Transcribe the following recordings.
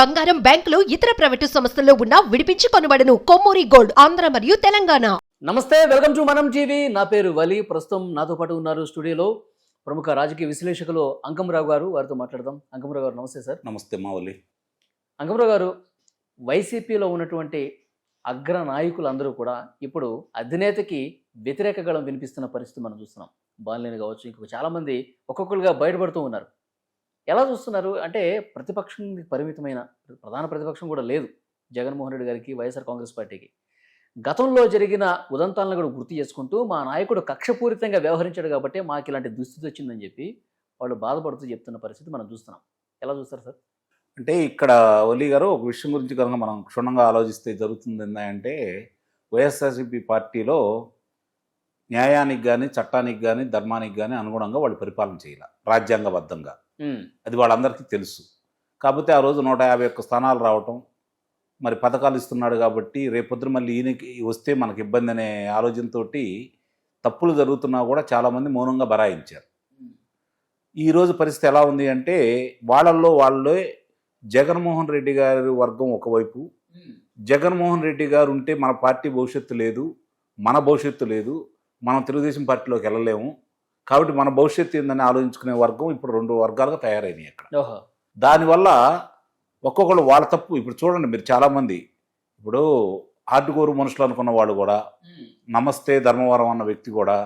బంగారం బ్యాంకులు ఇతర ప్రైవేటు సంస్థల్లో ఉన్న విడిపించి కొనబడను కొమ్మూరి గోల్డ్ ఆంధ్ర మరియు తెలంగాణ. నమస్తే వెల్కమ్ టు మనం టీవీ. నా పేరు వలి. ప్రస్తుతం నాతో పాటు ఉన్నారు స్టూడియోలో ప్రముఖ రాజకీయ విశ్లేషకులు అంకమరావు గారు. వారితో మాట్లాడదాం. అంకమరావు గారు నమస్తే సార్. నమస్తే మావలి అంకమరావు గారు వైసీపీలో ఉన్నటువంటి అగ్ర నాయకులందరూ కూడా ఇప్పుడు అధినేతకి వ్యతిరేక గళం వినిపిస్తున్న పరిస్థితి మనం చూస్తున్నాం. బాలినేని కావచ్చు ఇంకొక చాలామంది ఒక్కొక్కరుగా బయటపడుతూ ఉన్నారు. ఎలా చూస్తున్నారు? అంటే ప్రతిపక్షం పరిమితమైన ప్రధాన ప్రతిపక్షం కూడా లేదు జగన్మోహన్ రెడ్డి గారికి వైఎస్ఆర్ కాంగ్రెస్ పార్టీకి. గతంలో జరిగిన ఉదంతాలను కూడా గుర్తు చేసుకుంటూ మా నాయకుడు కక్షపూరితంగా వ్యవహరించాడు కాబట్టి మాకు ఇలాంటి దుస్థితి వచ్చిందని చెప్పి వాళ్ళు బాధపడుతూ చెప్తున్న పరిస్థితి మనం చూస్తున్నాం. ఎలా చూస్తారు సార్? అంటే ఇక్కడ ఒలి గారు ఒక విషయం గురించి కనుక మనం క్షుణ్ణంగా ఆలోచిస్తే జరుగుతుంది ఏంటంటే వైఎస్ఆర్సీపీ పార్టీలో న్యాయానికి కానీ చట్టానికి కానీ ధర్మానికి కానీ అనుగుణంగా వాళ్ళు పరిపాలన చేయాలి రాజ్యాంగబద్ధంగా. అది వాళ్ళందరికీ తెలుసు. కాకపోతే ఆ రోజు నూట యాభై ఒక్క స్థానాలు రావటం మరి పథకాలు ఇస్తున్నాడు కాబట్టి రేపొద్దున మళ్ళీ ఈయనకి వస్తే మనకి ఇబ్బంది అనే ఆలోచనతోటి తప్పులు జరుగుతున్నా కూడా చాలామంది మౌనంగా బరాయించారు. ఈరోజు పరిస్థితి ఎలా ఉంది అంటే వాళ్ళల్లో వాళ్ళే జగన్మోహన్ రెడ్డి గారి వర్గం ఒకవైపు జగన్మోహన్ రెడ్డి గారు ఉంటే మన పార్టీ భవిష్యత్తు లేదు మన భవిష్యత్తు లేదు మనం తెలుగుదేశం పార్టీలోకి వెళ్ళలేము కాబట్టి మన భవిష్యత్తు ఏందని ఆలోచించుకునే వర్గం ఇప్పుడు రెండు వర్గాలుగా తయారైనాయి అక్కడ. దానివల్ల ఒక్కొక్కరు వాళ్ళ తప్పు. ఇప్పుడు చూడండి మీరు చాలామంది. ఇప్పుడు ఆర్టుకోరు మనుషులు అనుకున్న వాళ్ళు కూడా నమస్తే ధర్మవరం అన్న వ్యక్తి కూడా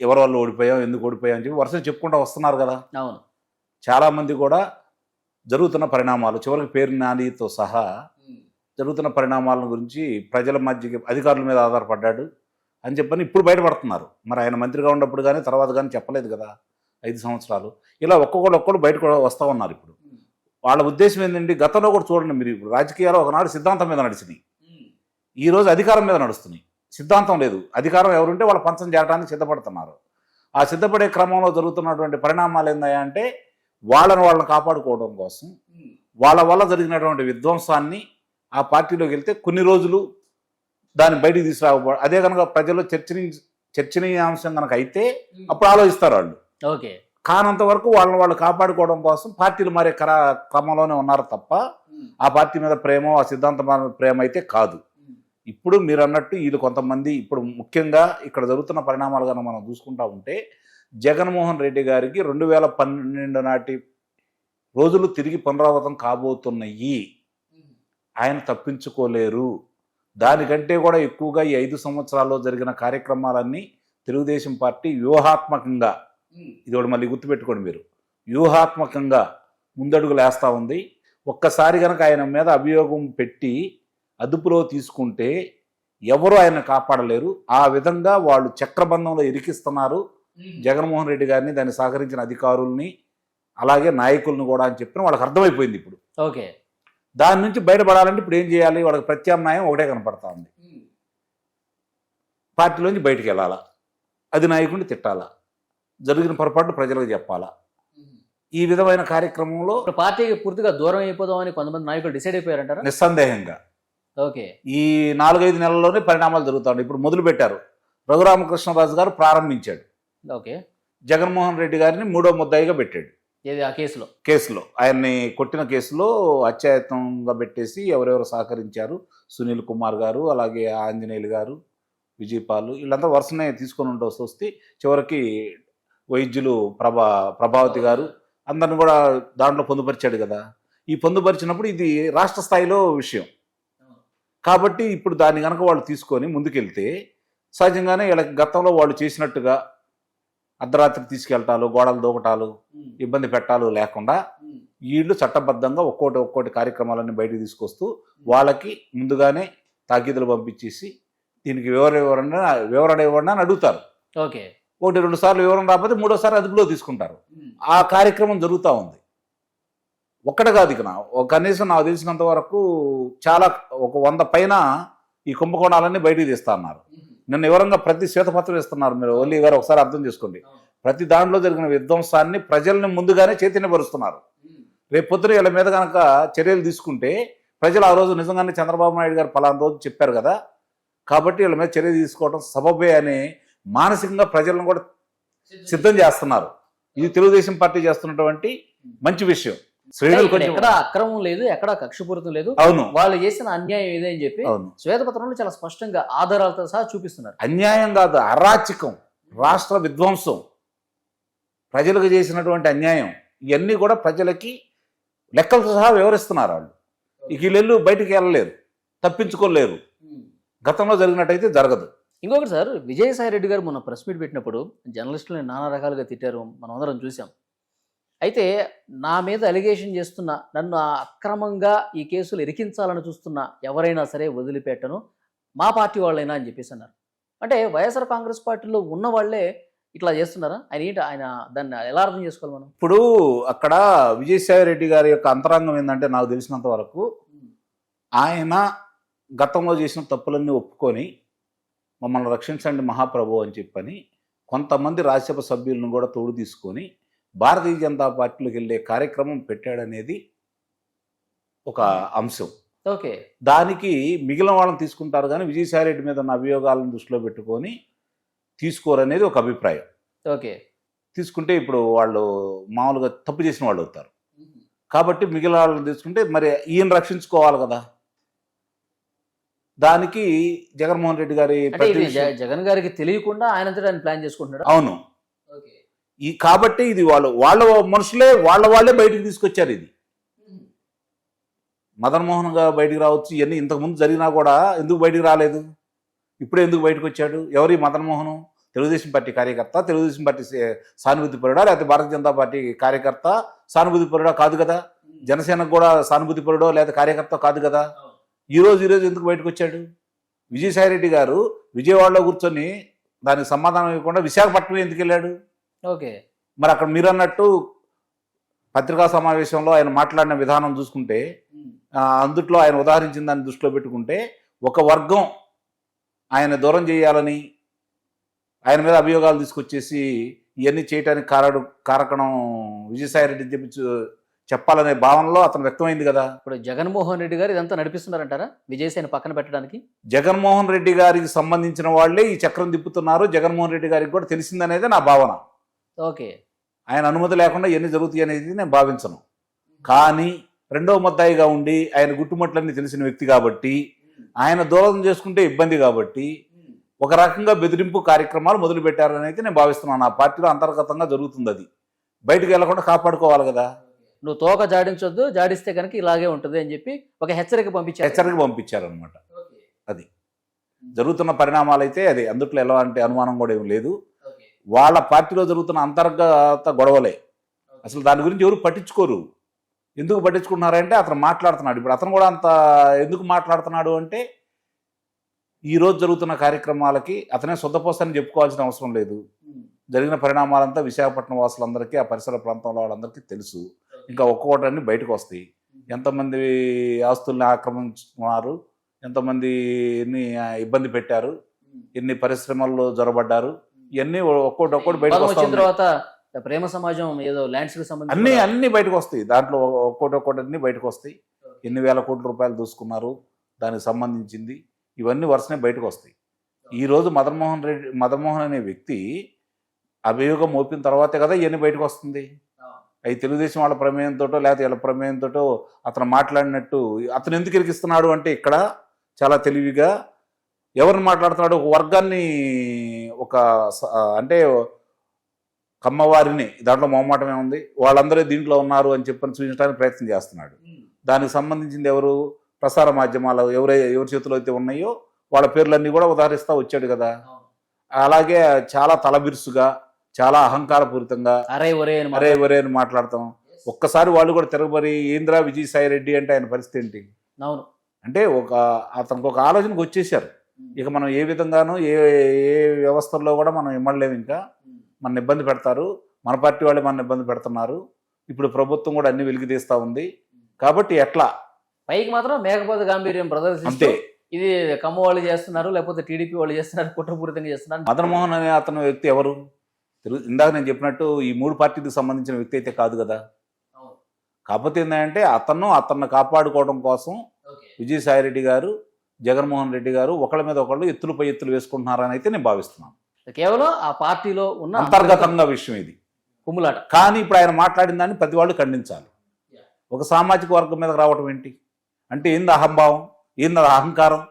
ఎవరి వాళ్ళు ఓడిపోయాం ఎందుకు ఓడిపోయాం అని చెప్పి వరుస చెప్పుకుంటూ వస్తున్నారు కదా. అవును. చాలామంది కూడా జరుగుతున్న పరిణామాలు చివరికి పేరు నానితో సహా జరుగుతున్న పరిణామాల గురించి ప్రజల మధ్య అధికారుల మీద ఆధారపడ్డాడు. అని చెప్పని ఇప్పుడు బయటపడుతున్నారు. మరి ఆయన మంత్రిగా ఉన్నప్పుడు కానీ తర్వాత కానీ చెప్పలేదు కదా ఐదు సంవత్సరాలు. ఇలా ఒక్కొక్కరు ఒక్కడు బయట కూడా వస్తూ ఉన్నారు ఇప్పుడు. వాళ్ళ ఉద్దేశం ఏంటంటే గతంలో కూడా చూడండి మీరు ఇప్పుడు రాజకీయాలు ఒకనాడు సిద్ధాంతం మీద నడిచినాయి. ఈ రోజు అధికారం మీద నడుస్తున్నాయి. సిద్ధాంతం లేదు. అధికారం ఎవరుంటే వాళ్ళ పంచం చేరడానికి సిద్ధపడుతున్నారు. ఆ సిద్ధపడే క్రమంలో జరుగుతున్నటువంటి పరిణామాలు ఏందయ్యా అంటే వాళ్ళని వాళ్ళని కాపాడుకోవడం కోసం వాళ్ళ వల్ల జరిగినటువంటి విధ్వంసాన్ని ఆ పార్టీలోకి వెళ్తే కొన్ని రోజులు దాన్ని బయటికి తీసుకురాకపోవడం. అదే కనుక ప్రజల్లో చర్చనీ చర్చనీయాంశం కనుక అయితే అప్పుడు ఆలోచిస్తారు వాళ్ళు. ఓకే. కానంత వరకు వాళ్ళని వాళ్ళు కాపాడుకోవడం కోసం పార్టీలు మారే క్ర క్రమంలోనే ఉన్నారు తప్ప ఆ పార్టీ మీద ప్రేమ ఆ సిద్ధాంతం ప్రేమ అయితే కాదు. ఇప్పుడు మీరు అన్నట్టు వీళ్ళు కొంతమంది ఇప్పుడు ముఖ్యంగా ఇక్కడ జరుగుతున్న పరిణామాలు కనుక మనం చూసుకుంటా ఉంటే జగన్మోహన్ రెడ్డి గారికి రెండు వేల పన్నెండు నాటి రోజులు తిరిగి పునరావృతం కాబోతున్నాయి. ఆయన తప్పించుకోలేరు. దానికంటే కూడా ఎక్కువగా ఈ ఐదు సంవత్సరాల్లో జరిగిన కార్యక్రమాలన్నీ తెలుగుదేశం పార్టీ వ్యూహాత్మకంగా ఇది ఒకటి మళ్ళీ గుర్తుపెట్టుకోండి మీరు వ్యూహాత్మకంగా ముందడుగులు వేస్తూ ఉంది. ఒక్కసారి కనుక ఆయన మీద అభియోగం పెట్టి అదుపులో తీసుకుంటే ఎవరు ఆయన కాపాడలేరు. ఆ విధంగా వాళ్ళు చక్రబంధంలో ఇరికిస్తున్నారు. జగన్మోహన్ రెడ్డి గారిని దాన్ని సహకరించిన అధికారుల్ని అలాగే నాయకులను కూడా అని చెప్పిన వాళ్ళకి అర్థమైపోయింది ఇప్పుడు. ఓకే. దాని నుంచి బయటపడాలంటే ఇప్పుడు ఏం చేయాలి? వాళ్ళకి ప్రత్యామ్నాయం ఒకటే కనపడతా ఉంది పార్టీలోంచి బయటికి వెళ్ళాలా? అది నాయకుడిని తిట్టాలా? జరిగిన పొరపాటు ప్రజలకు చెప్పాలా? ఈ విధమైన కార్యక్రమంలో పార్టీకి పూర్తిగా దూరం అయిపోదామని కొంతమంది నాయకులు డిసైడ్ అయిపోయారంటారా? నిస్సందేహంగా. ఓకే. ఈ నాలుగైదు నెలల్లోనే పరిణామాలు జరుగుతాయి. ఇప్పుడు మొదలు పెట్టారు రఘురామకృష్ణరాజు గారు ప్రారంభించాడు. ఓకే. జగన్మోహన్ రెడ్డి గారిని మూడో ముద్దాయిగా పెట్టాడు. ఏది? ఆ కేసులో? కేసులో. ఆయన్ని కొట్టిన కేసులో అత్యాయత్నంగా పెట్టేసి ఎవరెవరు సహకరించారు? సునీల్ కుమార్ గారు అలాగే ఆంజనేయులు గారు విజయపాలు వీళ్ళంతా వరుసనే తీసుకొని ఉండవలసి వస్తే చివరికి వైద్యులు ప్రభా ప్రభావతి గారు అందరిని కూడా దాంట్లో పొందుపరిచాడు కదా. ఈ పొందుపరిచినప్పుడు ఇది రాష్ట్ర స్థాయిలో విషయం. కాబట్టి ఇప్పుడు దాన్ని కనుక వాళ్ళు తీసుకొని ముందుకెళ్తే సహజంగానే వీళ్ళకి గతంలో వాళ్ళు చేసినట్టుగా అర్ధరాత్రికి తీసుకెళ్తాలు గోడలు దూకటాలు ఇబ్బంది పెట్టాలు లేకుండా వీళ్ళు చట్టబద్ధంగా ఒక్కోటి ఒక్కోటి కార్యక్రమాలన్నీ బయటకు తీసుకొస్తూ వాళ్ళకి ముందుగానే తాకీదులు పంపించేసి దీనికి వివరణ వివరణ వివరణ ఇవ్వండి అని అడుగుతారు. ఓకే. ఒకటి రెండు సార్లు వివరణ రాకపోతే మూడోసారి అదుపులో తీసుకుంటారు. ఆ కార్యక్రమం జరుగుతూ ఉంది. ఒక్కటి కాదు ఇక కనీసం నాకు తెలిసినంత వరకు చాలా ఒక వంద పైన ఈ కుంభకోణాలన్నీ బయటికి తీస్తా అన్నారు. నిన్న వివరంగా ప్రతి శ్వేతపత్రం ఇస్తున్నారు మీరు? ఓన్లీ గారు ఒకసారి అర్థం చేసుకోండి. ప్రతి దాంట్లో జరిగిన విధ్వంసాన్ని ప్రజల్ని ముందుగానే చైతన్యపరుస్తున్నారు. రేపు పొద్దున వీళ్ళ మీద కనుక చర్యలు తీసుకుంటే ప్రజలు ఆ రోజు నిజంగానే చంద్రబాబు నాయుడు గారు పలానా రోజు చెప్పారు కదా? కాబట్టి వీళ్ళ మీద చర్య తీసుకోవడం సబబే అని మానసికంగా ప్రజలను కూడా సిద్ధం చేస్తున్నారు. ఇది తెలుగుదేశం పార్టీ చేస్తున్నటువంటి మంచి విషయం. ఎక్కడ అక్రమం లేదు ఎక్కడ కక్షపూరితం లేదు. అవును. వాళ్ళు చేసిన అన్యాయం ఇదే అని చెప్పి శ్వేతపత్రంలో చాలా స్పష్టంగా ఆధారాలతో సహా చూపిస్తున్నారు. అన్యాయం కాదు అరాచకం రాష్ట్ర విధ్వంసం ప్రజలకు చేసినటువంటి అన్యాయం ఇవన్నీ కూడా ప్రజలకి లెక్కలతో సహా వివరిస్తున్నారు వాళ్ళు. ఇక వీళ్ళు బయటికి వెళ్ళలేరు తప్పించుకోలేరు. గతంలో జరిగినట్టయితే జరగదు. ఇంకొకటి సార్ విజయసాయి రెడ్డి గారు మొన్న ప్రెస్ మీట్ పెట్టినప్పుడు జర్నలిస్టులను నానా రకాలుగా తిట్టారు మనం అందరం చూసాం. అయితే నా మీద అలిగేషన్ చేస్తున్న నన్ను అక్రమంగా ఈ కేసులు ఇరికించాలని చూస్తున్న ఎవరైనా సరే వదిలిపెట్టను మా పార్టీ వాళ్ళైనా అని చెప్పేసి అన్నారు. అంటే వైఎస్ఆర్ కాంగ్రెస్ పార్టీలో ఉన్న వాళ్ళే ఇట్లా చేస్తున్నారా? ఆయన ఏంటి ఆయన దాన్ని ఎలా అర్థం చేసుకోవాలి మనం? ఇప్పుడు అక్కడ విజయసాయి రెడ్డి గారి యొక్క అంతరంగం ఏంటంటే నాకు తెలిసినంత వరకు ఆయన గతంలో చేసిన తప్పులన్నీ ఒప్పుకొని మమ్మల్ని రక్షించండి మహాప్రభు అని చెప్పని కొంతమంది రాజ్యసభ సభ్యులను కూడా తోడు తీసుకొని భారతీయ జనతా పార్టీలోకి వెళ్ళే కార్యక్రమం పెట్టాడనేది ఒక అంశం. ఓకే. దానికి మిగిలిన వాళ్ళని తీసుకుంటారు కానీ విజయసాయి రెడ్డి మీద ఉన్న అభియోగాలను దృష్టిలో పెట్టుకొని తీసుకోరనేది ఒక అభిప్రాయం. ఓకే. తీసుకుంటే ఇప్పుడు వాళ్ళు మామూలుగా తప్పు చేసిన వాళ్ళు అవుతారు. కాబట్టి మిగిలిన వాళ్ళని తీసుకుంటే మరి ఈయన రక్షించుకోవాలి కదా. దానికి జగన్మోహన్ రెడ్డి గారి జగన్ గారికి తెలియకుండా ఆయన ప్లాన్ చేసుకుంటున్నాడు? అవును. ఓకే. ఈ కాబట్టి ఇది వాళ్ళు వాళ్ళ మనుషులే వాళ్ళ వాళ్ళే బయటికి తీసుకొచ్చారు ఇది. మదన్మోహన్ గారు బయటికి రావచ్చు ఇవన్నీ ఇంతకుముందు జరిగినా కూడా ఎందుకు బయటికి రాలేదు? ఇప్పుడే ఎందుకు బయటకు వచ్చాడు? ఎవరి? మదన్మోహన్ తెలుగుదేశం పార్టీ కార్యకర్త తెలుగుదేశం పార్టీ సానుభూతి పరుడా లేకపోతే భారతీయ జనతా పార్టీ కార్యకర్త? సానుభూతి పరుడా కాదు కదా? జనసేనకు కూడా సానుభూతి పరుడో లేదా కార్యకర్త కాదు కదా? ఈరోజు ఈరోజు ఎందుకు బయటకు వచ్చాడు? విజయసాయి రెడ్డి గారు విజయవాడలో కూర్చొని దానికి సమాధానం ఇవ్వకుండా విశాఖపట్నం ఎందుకు వెళ్ళాడు? ఓకే. మరి అక్కడ మీరు అన్నట్టు పత్రికా సమావేశంలో ఆయన మాట్లాడిన విధానం చూసుకుంటే అందుట్లో ఆయన ఉదాహరించిన దాన్ని దృష్టిలో పెట్టుకుంటే ఒక వర్గం ఆయన దూరం చేయాలని ఆయన మీద అభియోగాలు తీసుకొచ్చేసి ఇవన్నీ చేయడానికి కారడు కారకణం విజయసాయి రెడ్డి చెప్పి చెప్పాలనే భావనలో అతను వ్యక్తమైంది కదా. ఇప్పుడు జగన్మోహన్ రెడ్డి గారు ఇదంతా నడిపిస్తున్నారంటారా? విజయసేన పక్కన పెట్టడానికి? జగన్మోహన్ రెడ్డి గారికి సంబంధించిన వాళ్ళే ఈ చక్రం తిప్పుతున్నారు. జగన్మోహన్ రెడ్డి గారికి కూడా తెలిసిందనేది నా భావన. ఓకే. ఆయన అనుమతి లేకుండా ఎన్ని జరుగుతాయి అనేది నేను భావించను. కానీ రెండవ ముద్దాయిగా ఉండి ఆయన గుట్టుమట్లన్నీ తెలిసిన వ్యక్తి కాబట్టి ఆయన దూరం చేసుకుంటే ఇబ్బంది కాబట్టి ఒక రకంగా బెదిరింపు కార్యక్రమాలు మొదలు పెట్టారని అయితే నేను భావిస్తున్నాను. ఆ పార్టీలో అంతర్గతంగా జరుగుతుంది అది. బయటకు వెళ్ళకుండా కాపాడుకోవాలి కదా. నువ్వు తోక జాడించొద్దు జాడిస్తే కనుక ఇలాగే ఉంటుంది అని చెప్పి ఒక హెచ్చరిక పంపించారు. హెచ్చరిక పంపించారనమాట జరుగుతున్న పరిణామాలు అయితే అది. అందుట్లో ఎలాంటి అనుమానం కూడా ఏం లేదు. వాళ్ళ పార్టీలో జరుగుతున్న అంతర్గత గొడవలే. అసలు దాని గురించి ఎవరు పట్టించుకోరు. ఎందుకు పట్టించుకున్నారంటే అతను మాట్లాడుతున్నాడు. ఇప్పుడు అతను కూడా అంత ఎందుకు మాట్లాడుతున్నాడు అంటే ఈరోజు జరుగుతున్న కార్యక్రమాలకి అతనే సొద్దపోస్తని చెప్పుకోవాల్సిన అవసరం లేదు. జరిగిన పరిణామాలంతా విశాఖపట్నం వాసులందరికీ ఆ పరిసర ప్రాంతంలో వాళ్ళందరికీ తెలుసు. ఇంకా ఒక్కొక్కటన్నీ బయటకు వస్తాయి. ఎంతమంది ఆస్తుల్ని ఆక్రమించుకున్నారు ఎంతమందిని ఇబ్బంది పెట్టారు ఎన్ని పరిశ్రమల్లో జొరబడ్డారు ఇవన్నీ ఒక్కోటి ఒక్కోటి బయటకు వచ్చిన. తర్వాత ప్రేమ సమాజం ఏదో ల్యాండ్స్కి అన్ని సంబంధించి అన్ని బయటకు వస్తాయి. దాంట్లో ఒక్కోటి ఒక్కోటి అన్ని బయటకు వస్తాయి. ఎన్ని వేల కోట్ల రూపాయలు దూసుకున్నారు దానికి సంబంధించింది ఇవన్నీ వరుసనే బయటకు వస్తాయి. ఈ రోజు మదన్మోహన్ రెడ్డి మదన్మోహన్ అనే వ్యక్తి అభియోగం మోపిన తర్వాతే కదా ఇవన్నీ బయటకు వస్తుంది. అవి తెలుగుదేశం వాళ్ళ ప్రమేయంతో లేకపోతే వీళ్ళ ప్రమేయంతో అతను మాట్లాడినట్టు అతను ఎందుకు ఇరికిస్తున్నాడు అంటే ఇక్కడ చాలా తెలివిగా ఎవరిని మాట్లాడుతున్నాడు? ఒక వర్గాన్ని ఒక అంటే కమ్మవారిని దాంట్లో మొహమాటమే ఉంది వాళ్ళందరూ దీంట్లో ఉన్నారు అని చెప్పని చూపించడానికి ప్రయత్నం చేస్తున్నాడు. దానికి సంబంధించింది ఎవరు? ప్రసార మాధ్యమాలు ఎవరై ఎవరి చేతిలో అయితే ఉన్నాయో వాళ్ళ పేర్లన్నీ కూడా ఉదాహరిస్తా వచ్చాడు కదా. అలాగే చాలా తలబిరుసుగా చాలా అహంకారపూరితంగా అరే ఒరే అరే ఒరే అని మాట్లాడతాం. ఒక్కసారి వాళ్ళు కూడా తిరగబడి ఏంద్రా విజయసాయి రెడ్డి అంటే ఆయన పరిస్థితి ఏంటి? అవును. అంటే ఒక అతనికి ఒక ఆలోచనకు వచ్చేసారు ఇక మనం ఏ విధంగానూ ఏ ఏ వ్యవస్థల్లో కూడా మనం ఇమ్మడలేము ఇంకా. మన ఇబ్బంది పెడతారు. మన పార్టీ వాళ్ళే మన ఇబ్బంది పెడుతున్నారు. ఇప్పుడు ప్రభుత్వం కూడా అన్ని వెలికి తీస్తా ఉంది కాబట్టి ఎట్లా? పైకి మాత్రం మేకపోతే గాంభీర్యం ప్రదర్శిస్తూ ఇది కమ్మ వాళ్ళు చేస్తున్నారు లేకపోతే టీడీపీ వాళ్ళు చేస్తున్నారు కుట్రపూరితంగా చేస్తున్నారు మదన్ మోహన్ అనే అతను వ్యక్తి ఎవరు? ఇందాక నేను చెప్పినట్టు ఈ మూడు పార్టీలకు సంబంధించిన వ్యక్తి అయితే కాదు కదా? కాకపోతే ఏంటంటే అతను అతన్ని కాపాడుకోవడం కోసం విజయసాయిరెడ్డి గారు జగన్మోహన్ రెడ్డి గారు ఒకళ్ళ మీద ఒకళ్ళు ఎత్తులపై ఎత్తులు వేసుకుంటున్నారని అయితే నేను భావిస్తున్నాను. కేవలం ఆ పార్టీలో ఉన్న అంతర్గతంగా విషయం ఇది. కుమ్ములాట. కానీ ఇప్పుడు ఆయన మాట్లాడిన దాన్ని ప్రతి వాళ్ళు ఖండించాలి. ఒక సామాజిక వర్గం మీద రావటం ఏంటి? అంటే ఏంది అహంభావం? ఏంది అహంకారం?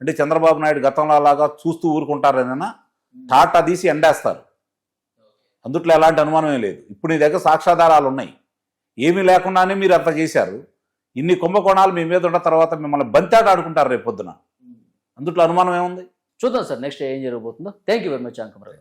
అంటే చంద్రబాబు నాయుడు గతంలో అలాగా చూస్తూ ఊరుకుంటారనేనా టాటా తీసి ఎండేస్తారు. అందుట్లో ఎలాంటి అనుమానమే లేదు. ఇప్పుడు నీ దగ్గర సాక్ష్యాధారాలు ఉన్నాయి. ఏమీ లేకుండానే మీరు అంత చేశారు. ఇన్ని కుంభకోణాలు మీ మీద ఉన్న తర్వాత మిమ్మల్ని బంతాట ఆడుకుంటారు రేపు పొద్దున. అందుట్లో అనుమానం ఏముంది? చూద్దాం సార్ నెక్స్ట్ ఏం జరగబోతుందో. Thank you very much Ankamarao